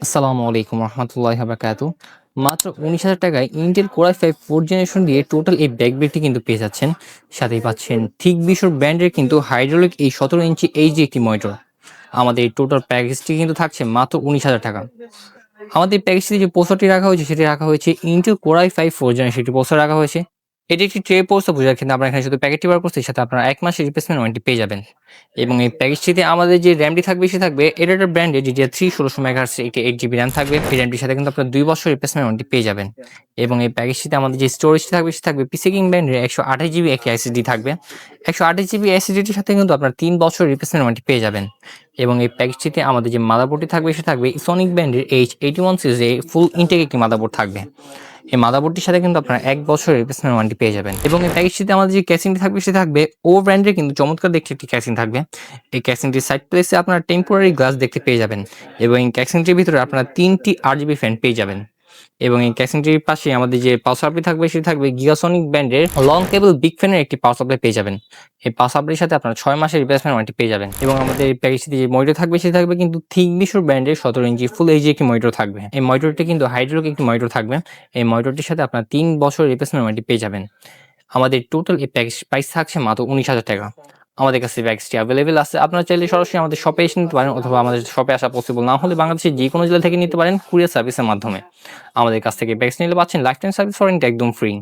আসসালামু আলাইকুম রহমতুল্লাহ বাকাত মাত্র উনিশ হাজার টাকায় Intel core i five four generation দিয়ে টোটাল এই ব্যাক ব্রেকটি কিন্তু পেয়ে যাচ্ছেন। সাথেই পাচ্ছেন ঠিক বিশ্বর ব্র্যান্ডের কিন্তু হাইড্রোলিক এই সতেরো ইঞ্চি এইচডি একটি মনিটর আমাদের এই টোটাল প্যাকেজটি কিন্তু থাকছে মাত্র উনিশ হাজার টাকা। আমাদের প্যাকেজটি যে পোস্টারটি রাখা হয়েছে, সেটি রাখা হয়েছে Intel core i five four generation একটি পোস্টার রাখা হয়েছে। এটি একটি ট্রে পোস্টার বোঝার ক্ষেত্রে আপনার এখানে শুধু প্যাকেটটি বার করছে, সাথে আপনারা এক মাসের রিপ্লেসমেন্ট ওয়ারেন্টি পেয়ে যাবেন। এবং এই প্যাকেজটিতে আমাদের যে র্যামটি থাকবে, সে থাকবে এটার ব্র্যান্ডে ডিডিআর থ্রি ষোলোশো মেগাহার্স একটি এইট জিবি র্যাম থাকবে। এই র্যামটির সাথে কিন্তু আপনার দুই বছর রিপ্লেসমেন্ট ওয়ারেন্টি পেয়ে যাবেন। এবং এই প্যাকেজটিতে আমাদের যে স্টোরেজটি থাকবে, সে থাকবে পিসি কিং ব্র্যান্ডের একশো আঠাশ জিবি একটি এসএসডি থাকবে। একশো আঠাশ জিবি এসএসডিটির সাথে কিন্তু আপনার তিন বছর রিপ্লেসমেন্ট ওয়ারেন্টি পেয়ে যাবেন। এবং এই প্যাকেজটিতে আমাদের যে মাদাবোর্ডটি থাকবে, সে থাকবে সনিক ব্র্যান্ডের এইচ এইটি ওয়ান সিরিজে ফুল ইনটেক একটি মাদাবোর্ড থাকবে। এই মাদাবোর্ডটির সাথে কিন্তু আপনারা এক বছরের রিপ্লেসমেন্ট ওয়ারেন্টি পেয়ে যাবেন। এবং এই প্যাকেজটিতে আমাদের যে ক্যাসিংটি থাকবে, সে থাকবে ও ব্র্যান্ডের কিন্তু চমৎকার দেখতে একটি ক্যাসিং থাকবে। এই ক্যাসিংটির সাইড প্লেসে আপনারা টেম্পোরারি গ্লাস দেখতে পেয়ে যাবেন এবং এই ক্যাসিংটির ভিতরে আপনারা তিনটি আর জিবি ফ্যান পেয়ে যাবেন। এবং এই ক্যাসিংটির পাশে আমাদের যে পাওয়ার সাপ্লাই থাকবে, সেটি থাকবে গিগাসনিক ব্র্যান্ডের লং কেবল বিগ ফ্যানের একটি পাওয়ার সাপ্লাই পেয়ে যাবেন। এই পাওয়ার সাপ্লাইয়ের সাথে আপনারা ছয় মাসের রিপ্লেসমেন্ট ওয়ারেন্টি পেয়ে যাবেন এবং আমাদের এই প্যাকেজটিতে যে মনিটর থাকবে, সেটি থাকবে কিন্তু থিক বিশুর ব্র্যান্ডের সতেরো ইঞ্চি ফুল এইচডি একটি মনিটর থাকবে। এই মনিটরটি কিন্তু হাইড্রোলিক একটি মনিটর থাকবে। এই মনিটরটির সাথে আপনার তিন বছর রিপ্লেসমেন্ট ওয়ারেন্টি পেয়ে যাবেন। আমাদের টোটাল এই প্যাকেজ প্রাইস থাকছে মাত্র উনিশ হাজার টাকা। আমাদের কাছে ব্যাগসটি অ্যাভেলেবেল আছে। আপনারা চাইলে সরাসরি আমাদের শপে এসে নিতে পারেন অথবা আমাদের শপে আসা পসিবল না হলে বাংলাদেশের যে কোনো জেলা থেকে নিতে পারেন কুরিয়ার সার্ভিসের মাধ্যমে। আমাদের কাছ থেকে ব্যাগস নিলে পাচ্ছেন লাইফ টাইম সার্ভিস ওয়ারেন্টি একদম ফ্রি